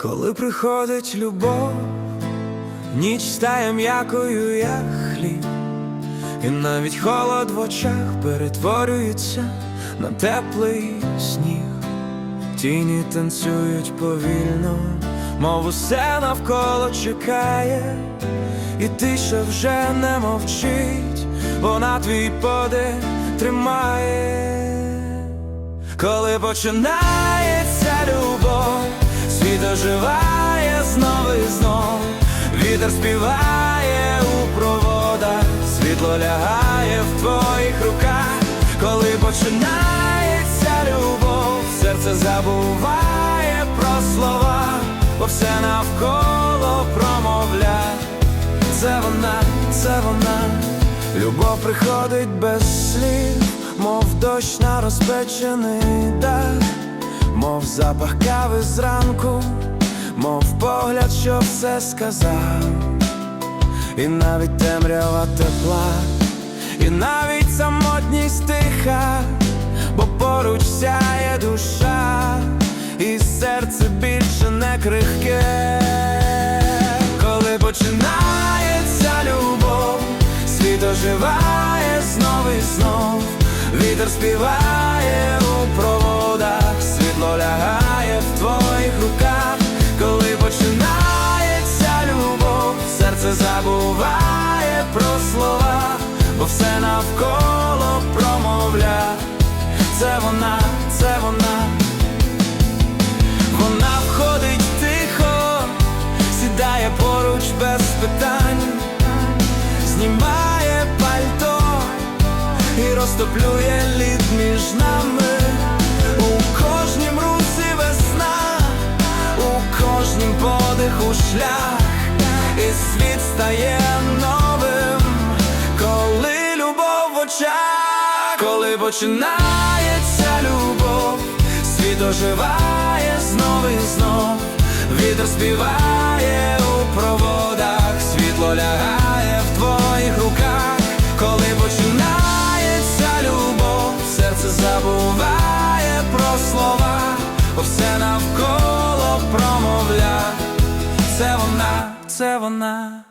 Коли приходить любов, ніч стає м'якою, як хліб, і навіть холод в очах перетворюється на теплий сніг. Тіні танцюють повільно, мов усе навколо чекає, і тиша вже не мовчить, вона твій подих тримає. Коли любов, світ оживає знов і знов, вітер співає у проводах, світло лягає в твоїх руках, коли починається любов, серце забуває про слова, бо все навколо промовля. Це вона, це вона, любов приходить без слів, мов дощ на розпечений дах, мов запах кави зранку, мов погляд, що все сказав, і навіть темрява тепла, і навіть самотність тиха, бо поруч сяє душа, і серце більше не крихке. Коли починається любов, світ оживає знов і знов, вітер співає все навколо промовля. Це вона, це вона. Вона входить тихо, сідає поруч без питань, знімає пальто і розтоплює лід між нами. У кожнім русі весна, у кожнім подиху шлях, і світ стає починається любов, світ оживає знов і знов, вітер співає у проводах, світло лягає в твоїх руках, коли починається любов, серце забуває про слова, все навколо промовля. Це вона, це вона.